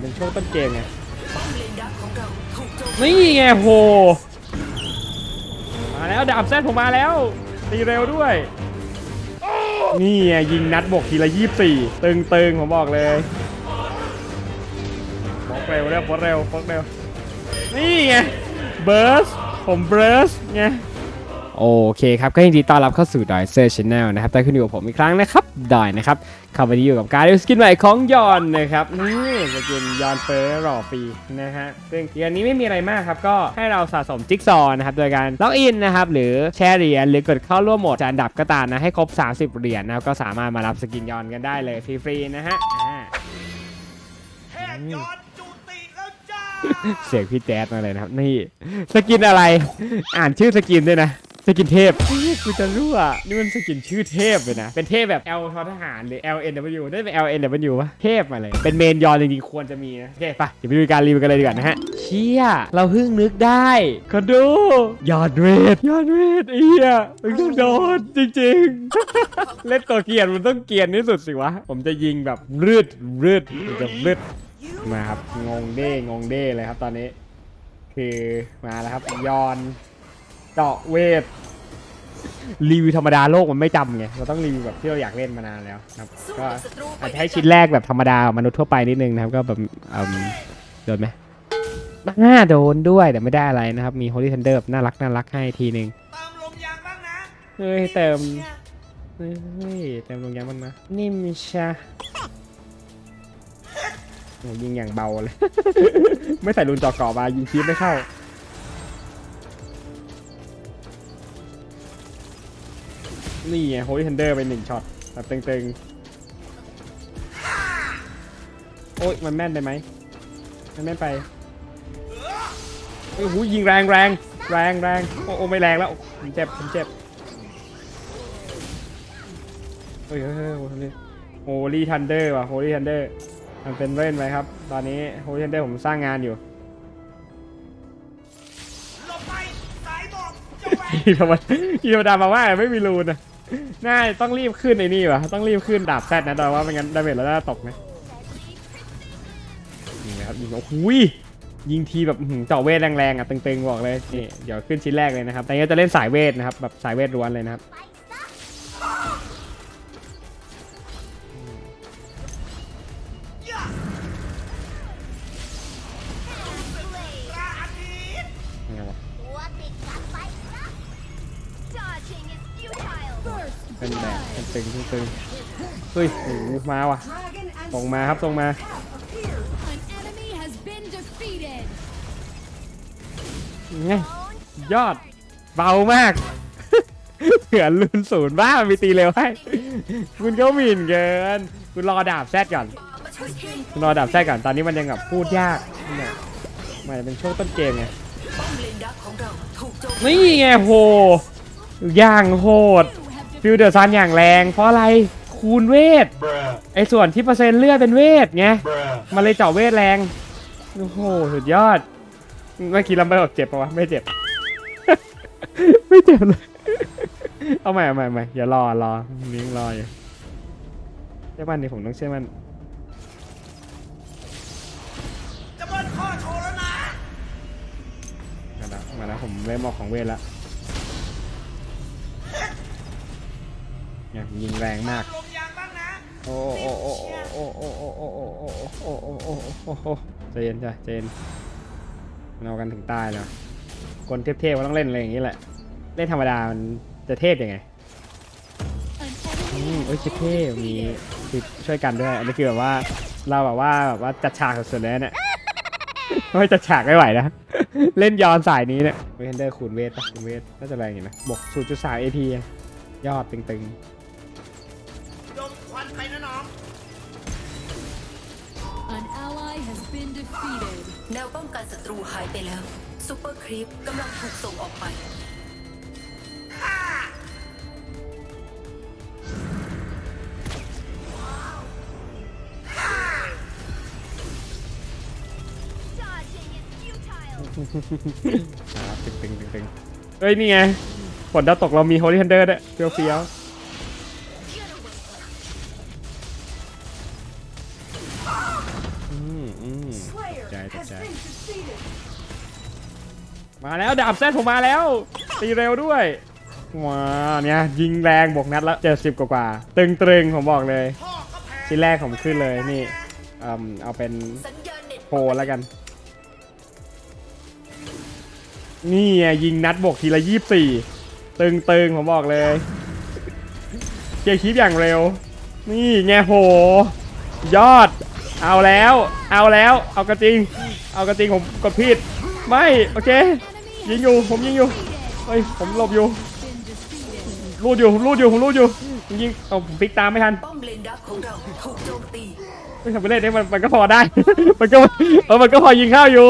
เป็นช่วงต้นเกมไงป้อมเลนดักของเราถูกโจมนี่ไงโหมาแล้วดาบแซดผมมาแล้วตีเร็วด้วย นี่ไงยิงนัดบวกทีละยี่สี่ตึงตึงๆผมบอกเลยบอกเร็วเร็วบอกเร็วบอกเร็วนี่ไงเบิร์สผมเบิร์สไง โอเคครับ ก็ยินดีต้อนรับเข้าสู่ดอยเซอร์ชแนลนะครับได้ขึ้นอยู่กับผมอีกครั้งนะครับดอยนะครับเข้ามาที่อยู่กับการดูสกินใหม่ของยอนนะครับนี่สกินยอนเฟอร์หล่อฟรีนะฮะซึ่งเกมนี้ไม่มีอะไรมากครับ ก็ให้เราสะสมจิ๊กซอว์นะครับ โดยการล็อกอินนะครับ หรือแชร์เหรียญหรือกดเข้าร่วมโหมดจะอันดับก็ตามนะ ให้ครบ 30 เหรียญนะครับก็สามารถมารับสกินยอนกันได้เลยฟรีๆนะฮะอ่าแพทย์ย้อนจุติแล้วจ้าเสียงพี่แจ๊ดมาเลยนะครับ นี่ สกินอะไร อ่านชื่อสกินด้วยนะ สกินเทพเฮ้ยกูจะรู้อะนี่มันสกินชื่อเทพเลยนะ เป็นเทพแบบ L ทอทหารหรือ L N W ได้เป็น L N W วะเทพมาเลย เป็นเมนยอนจริงๆควรจะมีนะโอเคปะเดี๋ยวไปดูการรีวิวกันเลยดีกว่านะฮะ เชี่ย เราเพิ่งนึกได้ก็ดู ยอดเวท ยอดเวทเอียมึงต้องโดนจริงๆ เล่นตัวเกียนมันต้องเกียนที่สุดสิวะ ผมจะยิงแบบรืดรืดจะรืดมาครับ งงเด้งงเด้เลยครับตอนนี้ คือมาแล้วครับยอนเจาะเวท รีวิวธรรมดาโลกมันไม่จำไง เราต้องรีวิวแบบที่เราอยากเล่นมานานแล้วครับสู้ก็กับศัตรูไปอาจจะให้ชิ้นแรกแบบธรรมดามนุษย์ทั่วไปนิดนึงนะครับ ก็แบบอืมโดนไหมน่าโดนด้วยแต่ไม่ได้อะไรนะครับ มี Holy Thunder แบบน่ารักน่ารักให้ทีนึงตามลมยางบ้างนะเฮ้ยเติม เฮ้ยเติมลงยังมันนะนิ่มชาโอ้ยิงอย่างเบาเลย ไม่ใส่รูนจอกรอบมายิงคีบไม่เข้า นี่ไงโฮลี่ทันเดอร์ไปหนึ่งช็อตแบบตึงๆ โอ้ยมันแม่นไปไหมมันแม่นไปโอ้ยหูยิงแรงแรงแรงแรงโอ้โอ้ไม่แรงแล้วผมเจ็บผมเจ็บเฮ้ยเฮ้ยเฮ้ยโฮลี่ทันเดอร์ว่ะโฮลี่ทันเดอร์มันเป็นเล่นไปครับ ตอนนี้โฮลี่ทันเดอร์ผมสร้างงานอยู่หลบไปสายบอกเจ้าแหวนอีธรรมดาอีธรรมดามาว่าไม่มีรูนนะ น่าต้องรีบขึ้นไอ้นี่วะต้องรีบขึ้นดาบแซดนะดอยว่าไม่งั้นดาเมจเราจะตกนะยิงเลยครับยิงโอ้โหยยิงทีแบบเจาะเวทแรงๆอะตึงๆบอกเลยนี่เดี๋ยวขึ้นชิ้นแรกเลยนะครับแต่นี้จะเล่นสายเวทนะครับแบบสายเวทล้วนเลยนะครับ เป็นแบบตึงตึงเฮ้ยโอ้โหมาว่ะส่งมาครับส่งมา An enemy has been defeated. ไงยอดเบามากเผื่อลุนศูนย์บ้ามีตีเร็วให้ คุณก็หมิ่นเกิน คุณรอดาบแซดก่อนคุณรอดาบแซดก่อนตอนนี้มันยังแบบพูดยากเนี่ยมันเป็นช่วงต้นเกมไงป้อมเนดักของเราถูกโจมนี่ไงโหย่างโหด ฟิลเดอร์ซันอย่างแรง เพราะอะไรคูณเวท ไอ้ส่วนที่เปอร์เซ็นต์เลือดเป็นเวทไงมันเลยเจาะเวทแรง โอ้โห สุดยอด เมื่อกี้ลำไปบอกเจ็บปะวะ ไม่เจ็บ ไม่เจ็บเลย เอาใหม่เอาใหม่เอาใหม่อย่ารอรอลิงรออยู่เชื่อมันดิผมต้องเชื่อมันจะเบิ้ลข้อโชว์แล้วนะมาแล้วมาแล้วผมเริ่มออกของเวทแล้ว เนี่ยยิงแรงมาก ลมยางบ้างนะโอ้โอ้โอ้โอ้โอ้โอ้โอ้โอ้โอ้โอ้โอ้โอ้โอ้โอ้โอ้ใจนจ้ะใจนเรากันถึงตายแล้วคนเทพๆก็ต้องเล่นอะไรอย่างนี้แหละ เล่นธรรมดามันจะเทพยังไงอื enemy มเอ้ยเท่ๆมีคือช่วยกันด้วย อันนี้คือแบบว่าเราแบบว่าแบบว่าจัดฉากสุดๆเลยนะเนี่ยไม่จัดฉากไม่ไหวนะ เล่นย้อนสายนี้เนี่ยเวนเดอร์คูณเวทปะคูณเวทน่าจะแรงอยู่นะบวก0.3 AP อะยอดตึงด แนวป้องกันศัตรูหายไปแล้วซูเปอร์ครีปกำลังถูกส่งออกไป Dodging is futile. ๆอ่าตึงตึงตึงตึงเฮ้ย นี่ไงผลดาวตกเรามีโฮลี่ฮันเดอร์ด้วยเฟี้ยวเฟี้ยวอื แล้วดาบแซดผมมาแล้ว ตีเร็วด้วยว้าเนี่ยยิงแรงบวกนัดละ70กว่ากว่าตึงตึงผมบอกเลยชิ้นแรกผมขึ้นเลยนี่เอาเป็นโพลแล้วกัน นี่ไงยิงนัดบวกทีละยี่สี่ตึงตึงผมบอกเลยเคลียร์คลิปอย่างเร็ว นี่ไงโห ยอด เอาแล้ว เอาแล้ว เอากระจริง เอากระจริงผมกดผิด ไม่ โอเค ยิงอยู่ผมยิงอยู่ defeated. เฮ้ยผมหลบอยู่ Been defeated. รูดอยู่ผมรูดอยู่ผมรูดอยู่ผมยิงเอาผมพลิกตามไม่ทันป้อมเลนดักของเราถูกโจมตีไม่ทำไปเล่นเนี่ยมันมันก็พอได้ มันก็เออมันก็พอยิงเข้าอยู่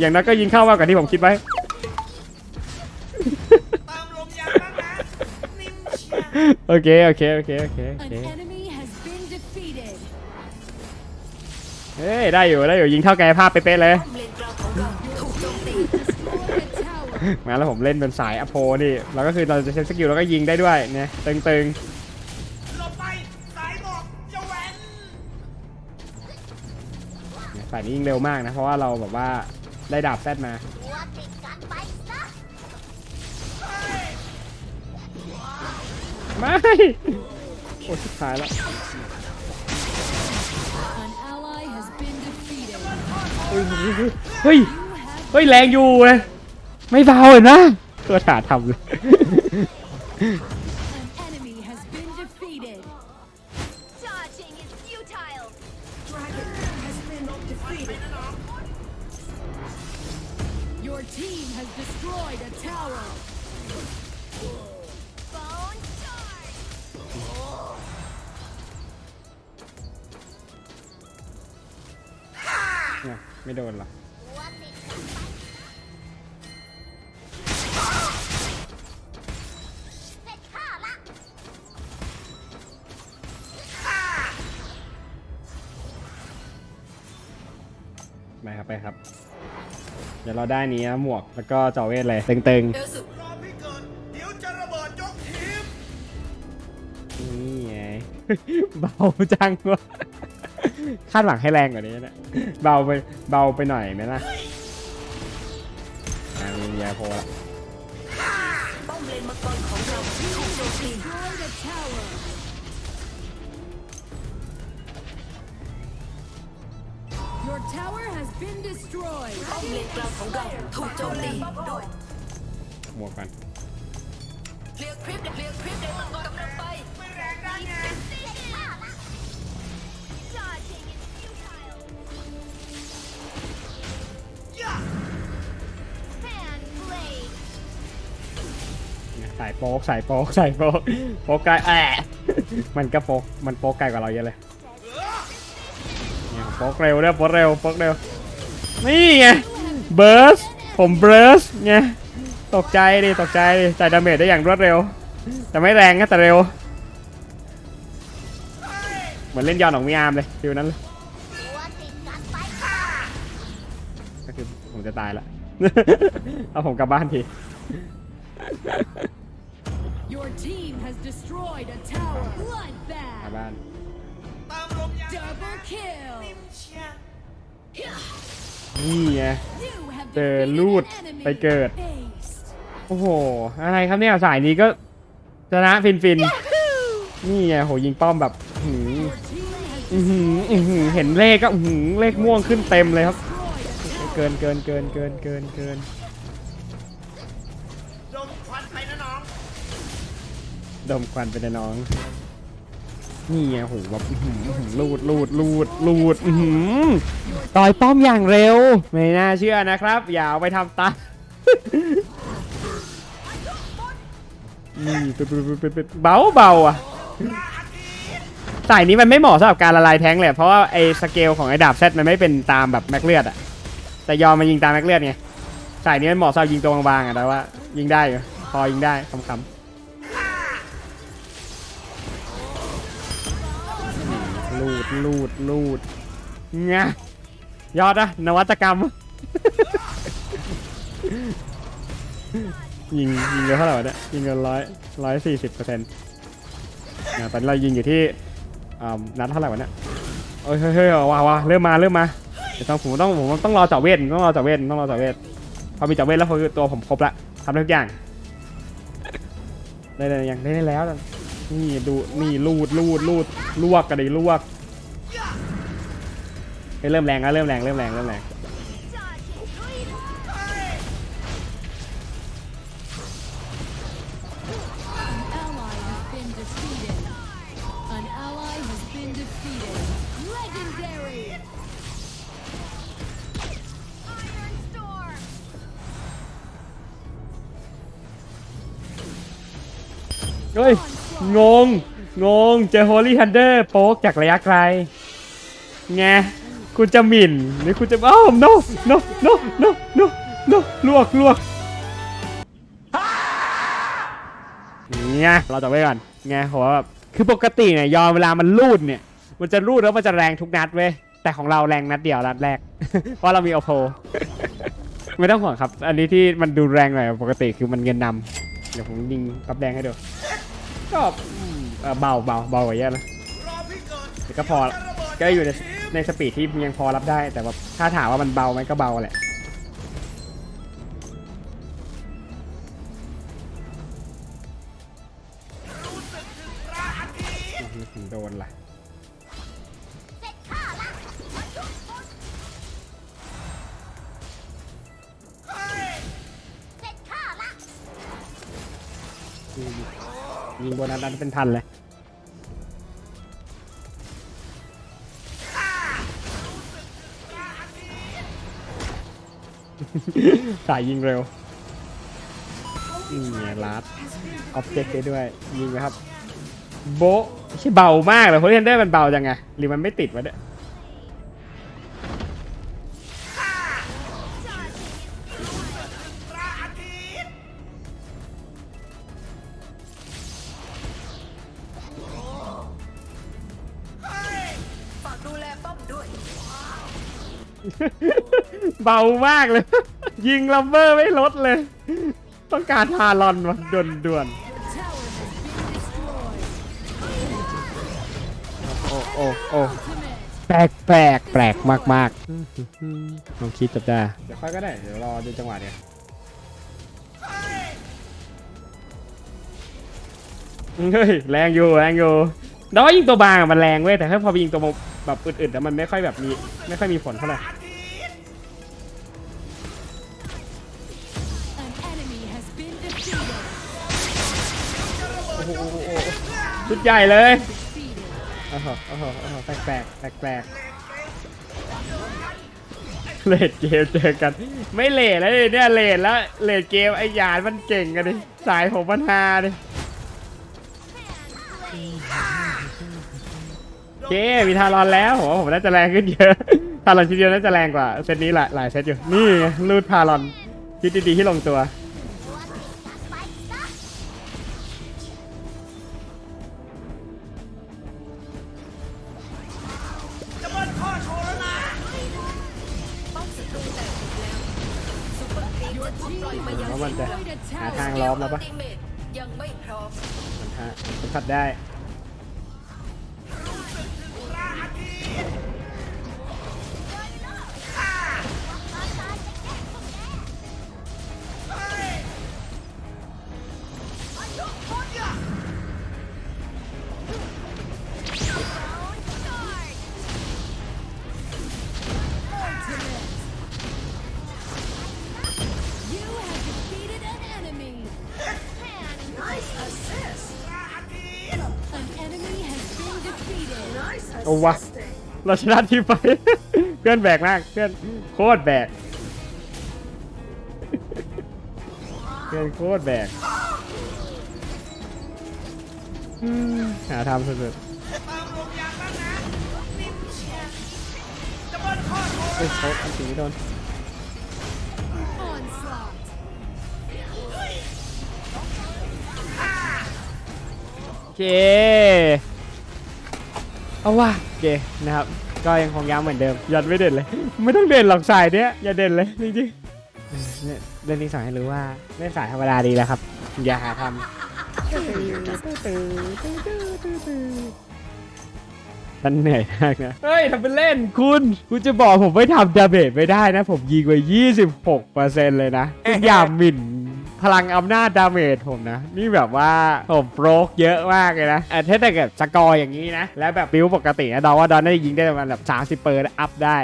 อย่างนั้นก็ยิงเข้ามากกว่าที่ผมคิดไว้เติมลมยางบ้างนะนิ่มเชียร์โอเคโอเคโอเคโอเคโอ An เค enemy has been defeated. เฮ้ยได้อยู่ได้อยู่ยิงเท่าไกลภาพเป๊ะๆเลย มาแล้วผมเล่นเป็นสายอโพนี่แล้วก็คือเราจะใช้สกิลแล้วก็ยิงได้ด้วยเนี่ยตึงหลบไปสายหมอกจะแหวนๆเนี่ยสายนี้ยิงเร็วมากนะเพราะว่าเราแบบว่าได้ดาบแซดมาตัวติดกันไปซะไม่ โอ้ชิบหายแล้ว An ally has been defeated. เฮ้ย เฮ้ย You have เฮ้ย แรงอยู่เลย ไม่เบาเลยนะตัวถาทำเลย an enemy has been defeated. Dodging is futile. Your team has destroyed a tower. Bone charge. เนี่ยไม่โดนหรอ เดี๋ยวเราได้นี้นะหมวกแล้วก็จอเวทเลยตึงเอลสุรอพี่เกิดเดี๋ยวจะระเบิดยกทีมๆนี่ไง เบาจังวะคาดหวังให้แรงกว่านี้นะ เบาไปเบาไปหน่อยไหมล่ะอ่ามียาโพละป้อมเลนมังกรของเราถูกโจมตี Destroyed a tower. Your tower has been destroyed. ป้อมเลนกลางของเราถูกโจมตีหมวกกันเคลียร์คลิปเคลียร์คลิปเลนมังกรกำลังไปไม่แรงได้ไงเสร็จข้าละ Dodging is futile. ย่า Fan blade. สายโป๊กสายโป๊กสายโป๊กโป๊กไกลแอะมันก็โป๊กมันโป๊กไกลกว่าเราเยอะเลย เนี่ยโป๊กเร็วด้วยโป๊กเร็วโป๊กเร็ว นี่ไงเบิร์สผมเบิร์สไงตกใจดิตกใจดิจ่ายดาเมจได้อย่างรวดเร็ว แต่ไม่แรงก็แต่เร็ว เหมือนเล่นยอนของมีอาร์มเลยฟิวนั้นเลยตัวติดกันไปซะก็คือผมจะตายละเอาผมกลับบ้านที Your team has destroyed a tower. กลับ Bloodbath. Double kill. นิ่มเชียร์นี่ไง You have เจอ defeated ลูด an enemy. ไปเกิด Aced. โอ้โห อะไรครับเนี่ยสายนี้ก็ชนะฟินฟินๆนี่ไงโหยิงป้อมแบบหืม Your team has อื้อหืออื้อหือเห็นเลขก็อื้อหือเลขม่วงขึ้นเต็มเลยครับ destroyed a tower. เกินเกินเกินเกินเกินเกินดมควันไปนะน้อง ดมควันไปในน้อง นี่ไงโหแบบลูดลูดลูดลูดต่อยป้อมอย่างเร็ว ไม่น่าเชื่อนะครับ อย่าไปทำตานี่เบาเบาอะสายนี้มันไม่เหมาะสำหรับการละลายแท้งเลยเพราะว่าไอ้สเกลของไอ้ดาบเซตมันไม่เป็นตามแบบแม็กเลือดอะแต่ยอมมายิงตามแม็กเลือดไงสายนี้มันเหมาะสำหรับยิงตัวบางๆอะแต่ว่า ยิงได้อยู่พอยิงได้คำๆ ลูดลูดลูดงะยอดอะนวัตกรรม ยิงยิงกันเท่าไหร่วะเนี่ยยิงเกันร้อยร้อยสี่สิบเปอร์เซ็นต์นะตอนนี้เรายิงอยู่ที่อ่านัดเท่าไหร่วะเนี่ยโอ้ยเฮ้ยเฮ้ยว้าววาวเริ่มมาเริ่มมาเดี๋ยวต้องผมต้องผมต้องรอเจาเวทต้องรอเจาเวทต้องรอเจาเวทพอมีเจาเวทแล้วคือตัวผมครบละทำได้ทุกอย่างได้ได้ยังได้ได้แล้วนี่ดูนี่ลูดลูดลูดลวกกันดิลวก ฮ้ยเริ่มแรงแล้วเริ่มแรงเริ่มแรงเริ่มแรงเฮ้ย งง งง เจอโฮลี่ฮันเดอร์โป๊กจากระยะไกลไง คุณจะหมิ่นหรือคุณจะอ้าว no no no no no no ลวกลวกเนี่ยเราจะไว้ก่อนไงผมว่าแบบคือปกติเนี่ยยอมเวลามันรูดเนี่ย มันจะรูดแล้วมันจะแรงทุกนัดเว้ยแต่ของเราแรงนัดเดียวนัดแรก เพราะเรามีโอโพไม่ต้องห่วงครับ อันนี้ที่มันดูแรงหน่อยปกติคือมันเงินนำเดี๋ยวผมยิงตับแดงให้ดูก็เบาเบาเบากว่าเยอะนะรอพี่เกิดแต่ก็พอละก็อยู่ใน ในสปีดที่ยังพอรับได้ แต่ว่าถ้าถามว่ามันเบาไหมก็เบาแหละอื้อหือโดนล่ะยิงโบนัสนั้นเป็นพันเลย สายยิงเร็วนี่ไงลัดออบเจกต์ได้ด้วย ยิงนะครับ โบะไม่ใช่เบามากเลยโฮลิเทนเดอร์มันเบาจังไง หรือมันไม่ติดวะเนี่ยฝากดูแลป้อมด้วย เบามากเลย ยิงลัมเบอร์ไม่ลดเลย ต้องการทารอนวะด่วนด่วน Tower has been destroyed. ๆโอ้โอ้โอ้ Ultimate. แปลกแปลกแปลกมากมากๆลองคิดจับได้เดี๋ยวค่อยก็ได้ เดี๋ยวรอดูจังหวะเดียวเฮ้ยแรงอยู่แรงอยู่แต่ว่ายิงตัวบางอะมันแรงเว้ยแต่ถ้าพอไปยิงตัวแบบอึดๆแล้วมันไม่ค่อยแบบมีไม่ค่อยมีผลเท่าไหร่ ชุดใหญ่เลย Defeated. โอ้โหโอ้โหโอ้โหแปลกแปลกแปลกแปลกเลดเกมเจอกัน ไม่เลดแล้วดิเนี่ยเลดแล้วเลดเกมไอ้หยานมันเก่งกันดิสายผมมันฮาดิโอเคมีทารอนแล้วผมว่าผมน่าจะแรงขึ้นเยอะทารอนทีเดียวน่าจะแรงกว่าเซตนี้หลายหลายเซตอยู่นี่ไงรูดทารอนคิดดีๆที่ลงตัว ยังไม่พร้อมมันฮะสัมผัสได้ เอาวะเราชนะทีมไป เพื่อนแบกมากเพื่อนโคตรแบกเพื่อนโคตรแบกหาทำสุดเติมลมยางบ้างนะนิ่มเชียร์จะเบิ้ลข้อโชว์ๆเฮ้ยเขาอันสีโดนโอเค เอาว่ะโอเคนะครับ ก็ยังคงย้ำเหมือนเดิมยันไม่เด่นเลย ไม่ต้องเด่นหรอกสายเนี้ยอย่าเด่นเลยจริงๆเนี่ยเรื่องนี้สอนให้รู้ว่าเล่นสายธรรมดาดีแล้วครับ อย่าหาทำฉันเหนื่อยมากนะ เฮ้ยทำเป็นเล่นคุณ คุณจะบอกผมไม่ทำดาเมจไม่ได้นะ ผมยิงไป26%เลยนะ คุณอย่าหมิ่น พลังอำนาจดาเมจผมนะ นี่แบบว่าผมโปรกเยอะมากเลยนะอะถ้าแต่เกิดสกอร์อย่างนี้นะ แล้วแบบบิวปกตินะดอว่าดอนได้ยิงได้ประมาณแบบ30เปอร์อัพได้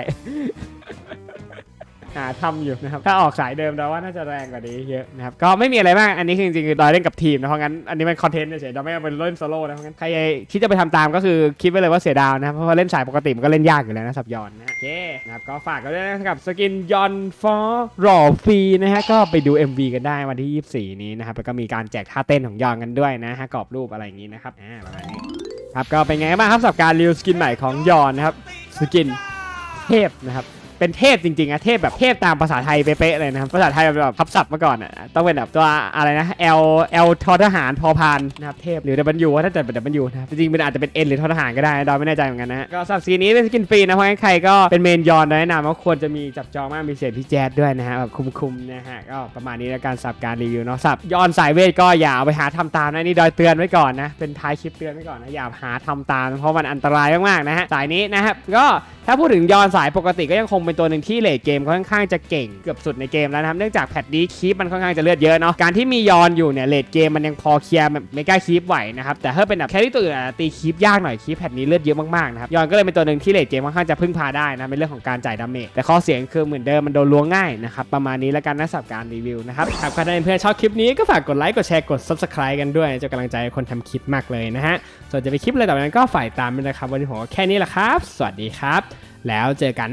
หาทำอยู่นะครับถ้าออกสายเดิมเราว่าน่าจะแรงกว่านี้เยอะนะครับก็ไม่มีอะไรมากอันนี้คือจริงๆคือดอยเล่นกับทีมนะเพราะงั้นอันนี้มันคอนเทนต์เฉยๆเราไม่เอาไปเล่นโซโล่นะเพราะงั้นใครคิดจะไปทำตามก็คือคิดไว้เลยว่าเสียดาวนะครับเพราะว่าเล่นสายปกติมันก็เล่นยากอยู่แล้วนะสับยอนนะโอเคนะครับก็ฝากกันด้วยนะครับสกินยอนฟอร์รอฟรีนะฮะก็ไปดู MV กันได้วันที่ 24 นี้นะครับแล้วก็มีการแจกท่าเต้นของยอนกันด้วยนะฮะกรอบรูปอะไรอย่างนี้นะครับอ่าประมาณนี้ครับก็เป็นไงบ้างครับสับการรีวิวสกินใหม่ของยอนนะครับสกินเทพนะครับ เป็นเทพจริงๆอะเทพแบบเทพตามภาษาไทยเป๊ะๆเลยนะครับภาษาไทยแบบทับศัพท์มาก่อนอะต้องเป็นแบบตัวอะไรนะ L L ทอทหารพอพานนะครับเทพหรือ W ว่าถ้าจะเป็น W นะครับจริงๆมันอาจจะเป็น N หรือทอทหารก็ได้ดอยไม่แน่ใจเหมือนกันนะก็สำหรับซีนี้เป็นสกินฟรีนะเพราะงั้นใครก็เป็นเมนยอนแนะนำว่าควรจะมีจับจองมากมีเสียงพี่แจ๊ดด้วยนะฮะแบบคุมๆนะฮะก็ประมาณนี้แล้วการสับการรีวิวเนาะสับยอนสายเวทก็อย่าเอาไปหาทำตามนะนี่ดอยเตือนไว้ก่อนนะเป็นท้ายคลิปเตือนไว้ก่อนนะอย่าหาทำตาม เพราะมันอันตรายมากๆนะฮะสายนี้นะครับก็ถ้าพูดถึงยอนสายปกติก็ยังคงเป็นตัวหนึ่งที่เลดเกมค่อนข้างจะเก่งเกือบสุดในเกมแล้วนะครับเนื่องจากแพทนี้คีปมันค่อนข้างจะเลือดเยอะเนาะการที่มียอนอยู่เนี่ยเลดเกมมันยังพอเคลียร์แบบไม่กล้าคีปไหวนะครับแต่ถ้าเป็นแบบแครี่ตัวอื่นตีคีปยากหน่อยคีปแพทนี้เลือดเยอะมากๆนะครับยอนก็เลยเป็นตัวหนึ่งที่เลดเกมค่อนข้างจะพึ่งพาได้นะในเรื่องของการจ่ายดาเมจแต่ข้อเสียคือเหมือนเดิมมันโดนล้วงง่ายนะครับประมาณนี้แล้วกันนะสำหรับการรีวิวนะครับหากใครเพื่อนชอบคลิปนี้ก็ฝากกดไลค์กดแชร์กด subscribe กันด้วยจะกำลังใจคนทำคลิปมากเลยนะฮะส่วนจะไปคลิปอะไรต่อไปนั้นก็ฝ่ายตามนะครับวันนี้ผมแค่นี้แหละครับ สวัสดีครับ แล้วเจอกัน